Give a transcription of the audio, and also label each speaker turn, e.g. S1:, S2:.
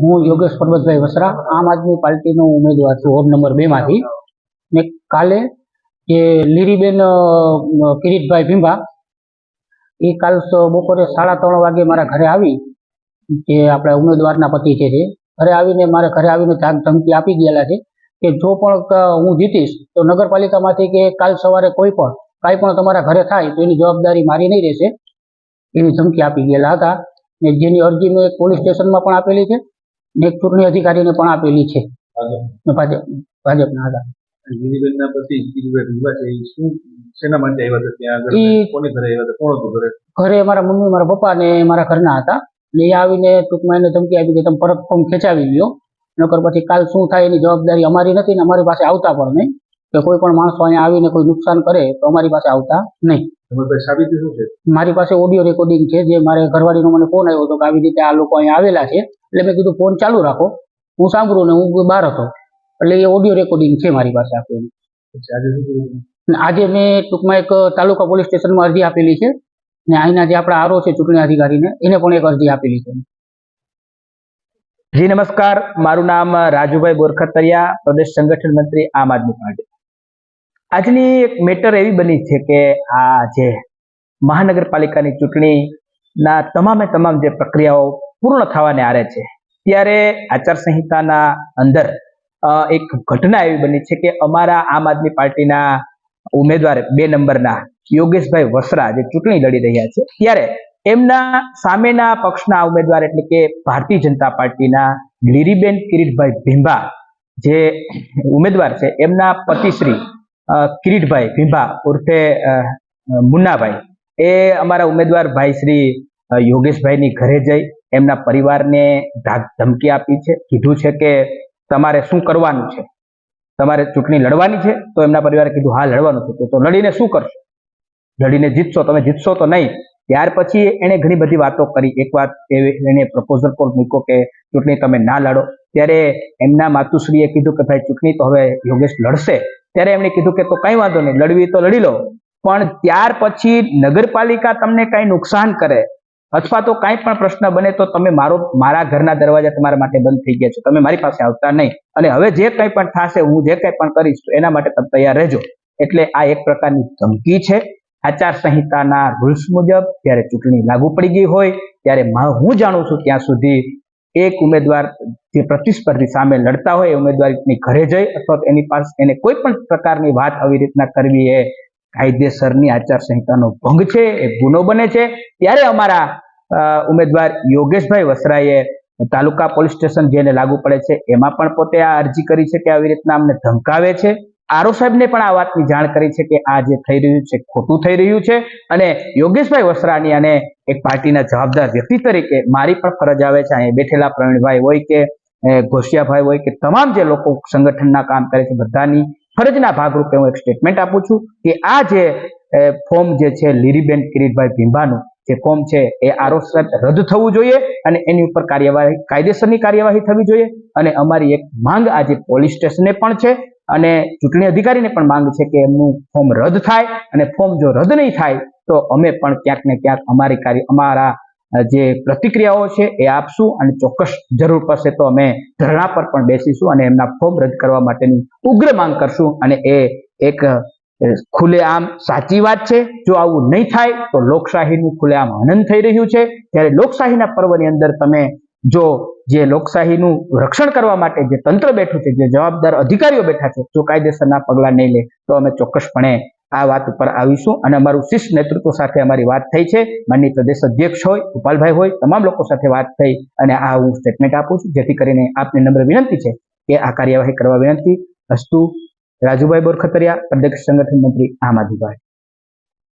S1: હું યોગેશ પરબતભાઈ વસરા, આમ આદમી પાર્ટીનો ઉમેદવાર છું વોર્ડ નંબર બે માંથી. ને કાલે જે લીરીબેન કિરીટભાઈ ભીંભા, એ કાલ બપોરે સાડા ત્રણ વાગે મારા ઘરે આવી, જે આપણા ઉમેદવારના પતિ છે તે. ઘરે આવીને મારા ઘરે આવીને જાગ ધમકી આપી ગયેલા છે કે જો પણ હું જીતીશ, તો નગરપાલિકામાંથી કે કાલ સવારે કોઈ પણ, કાંઈ પણ તમારા ઘરે થાય, તો એની જવાબદારી મારી નહીં રહેશે. એવી ધમકી આપી ગયેલા હતા. ને જેની અરજી મેં પોલીસ સ્ટેશનમાં પણ આપેલી છે. ને એક ચૂંટણી અધિકારીને પણ આપેલી છે. ભાજપના હતા
S2: ગિરિબેનના પતિ ગિરિભાઈ ભીમા છે શું શેના માટે આવ્યા હતા ત્યાં આગળ? કોની ઘરે આવ્યા હતા? કોણ હતું ઘરે?
S1: ઘરે મારા મમ્મી મારા પપ્પા ને મારા ઘરના હતા. ને એ આવીને ટૂંકમાં એને ધમકી આપી કે તમે પરત ફોર્મ ખેંચાવી લ્યો. નકર પછી કાલ શું થાય એની જવાબદારી અમારી નથી ને અમારી પાસે આવતા પણ નહીં. કે કોઈ પણ માણસો અહીંયા આવીને કોઈ નુકસાન કરે તો અમારી પાસે આવતા નહીં. મારી પાસે ઓડિયો રેકોર્ડિંગ છે જે મારે ઘરવાળીનો મને ફોન આવ્યો હતો કે આવી રીતે આ લોકો અહીંયા આવેલા છે. એટલે મેં કીધું ફોન ચાલુ રાખો. હું સાંભળું ને હું બહાર હતો. એટલે એ ઓડિયો રેકોર્ડિંગ છે મારી પાસે આપેલી
S2: આજે
S1: મેં ટૂંકમાં એક તાલુકા પોલીસ સ્ટેશનમાં અરજી આપેલી છે. ને અહીંના જે આપણા આરો છે ચૂંટણી અધિકારીને એને પણ એક અરજી આપેલી છે.
S3: જી નમસ્કાર. મારું નામ રાજુભાઈ બોરખતરિયા પ્રદેશ સંગઠન મંત્રી આમ આદમી પાર્ટી. આજની એક મેટર એવી બની છે કે આ જે મહાનગરપાલિકાની ચૂંટણીના તમામે તમામ જે પ્રક્રિયાઓ પૂર્ણ થવાને આરે છે. ત્યારે આચારસંહિતાના અંદર એક ઘટના એવી બની છે કે અમારા આમ આદમી પાર્ટીના ઉમેદવાર બે નંબરના, યોગેશભાઈ વસરા જે ચૂંટણી લડી રહ્યા છે, ત્યારે એમના સામેના પક્ષના ઉમેદવાર એટલે કે ભારતીય જનતા પાર્ટીના લીરીબેન કિરીટભાઈ ભીંભા જે ઉમેદવાર છે, એમના પતિશ્રી કિરીટભાઈ ભીંભા ઉર્ફે મુન્નાભાઈ. એ અમારા ઉમેદવાર ભાઈ શ્રી યોગેશભાઈની ઘરે જઈ એમના પરિવારને ધમકી આપી છે, કીધું છે કે તમારે શું કરવાનું છે? તમારે ચૂંટણી લડવાની છે? તો એમના પરિવારે કીધું, હા, લડવાનું છે. તો- લડીને શું કરશો? લડીને જીતશો તમે, જીતશો તો નહીં. ત્યાર પછી એણે ઘણી બધી વાતો કરી. એક વાત એને પ્રપોઝલ પર મૂક્યો કે ચૂંટણી તમે ના લડો. ત્યારે એમના માતુશ્રીએ કીધું કે, ભાઈ, ચૂંટણી તો હવે યોગેશ લડશે. ત્યારે એમણે કીધું કે, તો કઈ વાંધો નહીં. લડવી તો લડી લો. પણ ત્યાર પછી નગરપાલિકા તમને કઈ નુકસાન કરે અથવા તો કાંઈ પણ પ્રશ્ન બને તો તમે મારો, મારા ઘરના દરવાજા તમારા માટે બંધ થઈ ગયા છે. તમે મારી પાસે આવતા નહીં. અને હવે જે કંઈ પણ થશે, હું જે કંઈ પણ કરીશ એના માટે તમે તૈયાર રહેજો. એટલે આ એક પ્રકારની ધમકી છે. આચાર સંહિતાના રૂલ્સ મુજબ, જ્યારે ચૂંટણી લાગુ પડી ગઈ હોય, ત્યારે હું જાણું છું ત્યાં સુધી એક ઉમેદવાર જે પ્રતિસ્પર્ધી સામે લડતા હોય, એ ઉમેદવારની ઘરે જઈ અથવા એની પાસે એને કોઈ પણ પ્રકારની વાત આવી રીતના કરવી એ કાયદેસરની આચાર સંહિતાનો ભંગ છે એ ગુનો બને છે. ત્યારે અમારા ઉમેદવાર યોગેશભાઈ વસરાએ તાલુકા પોલીસ સ્ટેશન જેને લાગુ પડે છે એમાં પણ પોતે આ અરજી કરી છે કે આવી રીતના અમને ધમકાવે છે. આરો સાહેબને પણ આ વાતની જાણ કરી છે કે આ જે થઈ રહ્યું છે ખોટું થઈ રહ્યું છે. અને યોગેશભાઈ વસરાની અને એક પાર્ટીના જવાબદાર વ્યક્તિ તરીકે મારી પણ ફરજ આવે છે અહીંયા બેઠેલા પ્રવીણભાઈ હોય કે અ, ઘોષિયાભાઈ હોય કે તમામ જે લોકો સંગઠનના કામ કરે છે બધાની ફરજના ભાગરૂપે હું એક સ્ટેટમેન્ટ આપું છું કે આ જે ફોર્મ જે છે લીરીબેન કિરીટભાઈ ભીંભાનું, જે ફોર્મ છે એ આરો રદ થવું જોઈએ અને એની ઉપર કાર્યવાહી, કાયદેસરની કાર્યવાહી થવી જોઈએ અને અમારી એક માંગ આજે પોલીસ સ્ટેશને પણ છે અને ચૂંટણી અધિકારીને પણ માંગ છે કે એમનું ફોર્મ રદ થાય અને ફોર્મ જો રદ નહીં થાય તો અમે પણ ક્યાંક ને ક્યાંક અમારી કાર્ય, અમારા જે પ્રતિક્રિયાઓ છે એ આપશું અને ચોક્કસ જરૂર પડશે તો અમે ધરણા પર પણ બેસીશું અને એમના ફોર્મ રદ કરવા માટેની ઉગ્ર માંગ કરશું અને એ એક ખુલ્લેઆમ સાચી વાત છે. જો આવું નહીં થાય તો લોકશાહીનું ખુલ્લેઆમ હનન થઈ રહ્યું છે. ત્યારે લોકશાહીના પર્વની અંદર તમે જો જે લોકશાહીનું રક્ષણ કરવા માટે જે તંત્ર બેઠું છે, જે જવાબદાર અધિકારીઓ બેઠા છે, જો કાયદેસરના પગલાં નહીં લે તો અમે ચોક્કસપણે આ વાત ઉપર આવીશું અને અમારું શિષ્ટ નેતૃત્વ સાથે અમારી વાત થઈ છે. માનનીય પ્રદેશ અધ્યક્ષ હોય, ગોપાલભાઈ હોય, તમામ લોકો સાથે વાત થઈ અને આ હું સ્ટેટમેન્ટ આપું છું. જેથી કરીને આપને નમ્ર વિનંતી છે કે આ કાર્યવાહી કરવા વિનંતી. અસ્તુ રાજુભાઈ બોરખતરિયા, પ્રદેશ સંગઠન મંત્રી આમ આદમી પાર્ટી.